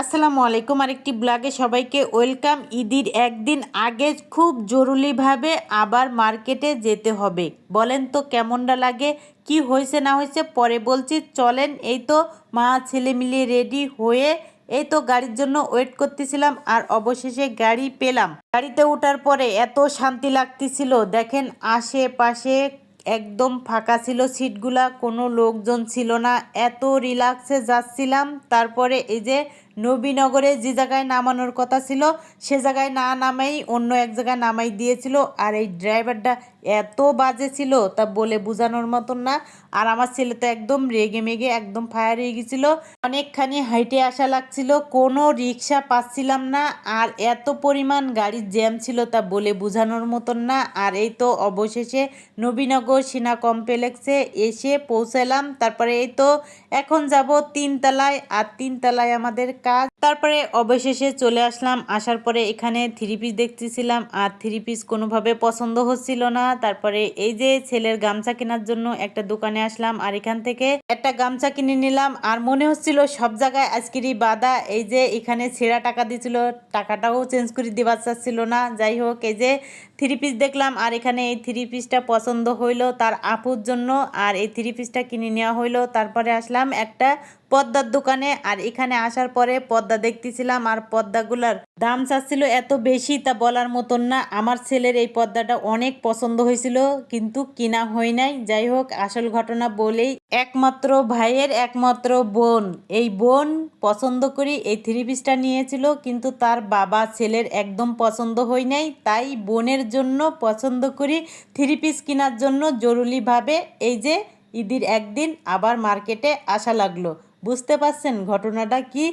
আসসালামু আলাইকুম। আরেকটি ব্লগে সবাইকে ওয়েলকাম। ঈদের একদিন আগে খুব জরুরিভাবে আবার মার্কেটে যেতে হবে। বলেন তো কেমনটা লাগে, কি হয়েছে না হয়েছে? পরে বলছি, চলেন, এই তো মা ছেলে মিলিয়ে রেডি হয়ে এই তো গাড়ির জন্য ওয়েট করতেছিলাম আর অবশেষে গাড়ি পেলাম। গাড়িতে ওঠার পরে এত শান্তি লাগতেছিল। দেখেন, আশেপাশে একদম ফাঁকা ছিল সিটগুলা, কোনো লোকজন ছিল না। এত রিল্যাক্সে যাচ্ছিলাম। তারপরে এই যে নবীনগরে যে জায়গায় নামানোর কথা ছিল, সে জায়গায় না নামাই, অন্য এক জায়গায় নামাই দিয়েছিল। আর এই ড্রাইভারটা এত বাজে ছিল, তা বলে বোঝানোর মতন না। আর আমার ছেলে তো একদম রেগে মেগে, একদম ফায়ার হয়ে গেছিল। অনেকখানি হাইটে আসা লাগছিল, কোনো রিক্সা পাচ্ছিলাম না। আর এত পরিমাণ গাড়ির জ্যাম ছিল, তা বলে বোঝানোর মতন না। আর এই তো অবশেষে নবীনগর সিনা কমপ্লেক্সে এসে পৌঁছালাম। তারপরে এই তো এখন যাব তিনতলায়। আর তিনতলায় আমাদের কাজ। তারপরে অবশেষে চলে আসলাম। আসার পরে এখানে থ্রি পিস দেখতেছিলাম। আর থ্রি পিস কোনোভাবে পছন্দ হচ্ছিল না। তারপরে এই যে ছেলের গামছা কেনার জন্য একটা দোকানে আসলাম। আর এখান থেকে একটা গামছা কিনে নিলাম। আর মনে হচ্ছিল সব জায়গায় আজকেরই বাদা এই যে এখানে ছেঁড়া টাকা দিয়েছিল টাকাটাও চেঞ্জ করে দেওয়া চাচ্ছিল না। যাই হোক, এই যে থ্রি পিস দেখলাম, আর এখানে এই থ্রি পিসটা পছন্দ হইল তার আপুর জন্য, আর এই থ্রি পিসটা কিনে নেওয়া হইল। তারপরে আসলাম একটা পদ্মার দোকানে, আর এখানে আসার পরে পদ্মা দেখতেছিলাম, আর পদ্মাগুলার দাম চাচ্ছিল এত বেশি তা বলার মতন না। আমার ছেলের এই পদ্মাটা অনেক পছন্দ হয়েছিল, কিন্তু কিনা হয় নাই। যাই হোক, আসল ঘটনা বলেই একমাত্র ভাইয়ের একমাত্র বোন। এই বোন পছন্দ করি এই থ্রি পিসটা নিয়েছিল, কিন্তু তার বাবা ছেলের একদম পছন্দ হয় নাই। তাই বোনের জন্য পছন্দ করি থ্রি পিস কেনার জন্য জরুরিভাবে এই যে ঈদের একদিন আবার মার্কেটে আসা লাগল। বুঝতে পারছেন ঘটনাটা কি?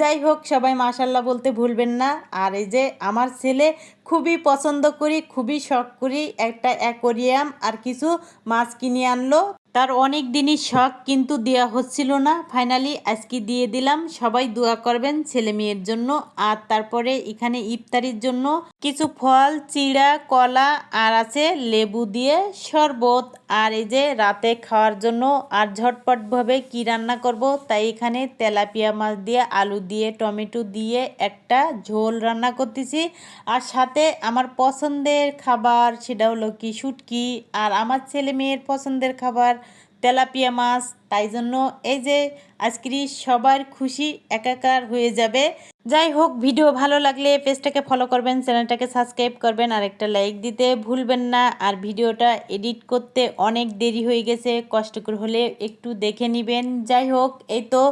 যাই হোক, সবাই মাশাল্লাহ বলতে ভুলবেন না। আর এই যে আমার ছেলে খুবই পছন্দ করি, খুবই শখ করি একটা অ্যাকোরিয়াম আর কিছু মাছ কিনে আনলো। তার অনেক দিনই শখ কিন্তু দেওয়া হচ্ছিল না। ফাইনালি আজকে দিয়ে দিলাম। সবাই দোয়া করবেন ছেলে মেয়ের জন্য। আর তারপরে এখানে ইফতারির জন্য কিছু ফল, চিড়া, কলা আর আছে লেবু দিয়ে শরবত আর এই যে রাতে খাওয়ার জন্য আর ঝটপটভাবে কি রান্না করব, তাই এখানে তেলাপিয়া মাছ দিয়ে, আলু দিয়ে, টমেটো দিয়ে একটা ঝোল রান্না করতেছি। আর সাথে আমার পছন্দের খাবার সেটা হলো কি, শুটকি। আর আমার ছেলে মেয়ের পছন্দের খাবার তেলাপিয়া মাছ তাই জন্য এই যে আজকের সবার খুশি একাকার হয়ে যাবে। যাই হোক, ভিডিও ভালো লাগলে পেজটাকে ফলো করবেন, চ্যানেলটাকে সাবস্ক্রাইব করবেন, আর একটা লাইক দিতে ভুলবেন না। আর ভিডিওটা এডিট করতে অনেক দেরি হয়ে গেছে, কষ্ট করে হলে একটু দেখে নেবেন। যাই হোক, এই তো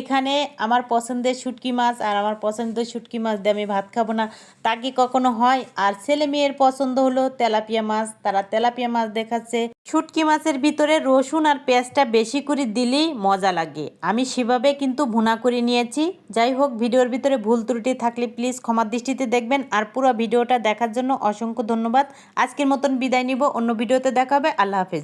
এখানে আমার পছন্দের শুটকি মাছ, আর আমার পছন্দের শুটকি মাছ দিয়ে আমি ভাত খাব না। তা কি কখনো হয়? আর ছেলে মেয়ের পছন্দ হলো তেলাপিয়া মাছ, তারা তেলাপিয়া মাছ দেখাচ্ছে। শুটকি মাছের ভিতরে রসুন আর পেঁয়াজটা বেশি করে দিলেই মজা লাগে। আমি সেভাবে কিন্তু ভুনা করে নিয়েছি। যাই হোক, ভিডিওর ভিতরে ভুল ত্রুটি থাকলে প্লিজ ক্ষমার দৃষ্টিতে দেখবেন। আর পুরো ভিডিওটা দেখার জন্য অসংখ্য ধন্যবাদ। আজকের মতন বিদায় নিব। অন্য ভিডিওতে দেখা হবে। আল্লাহ হাফেজ।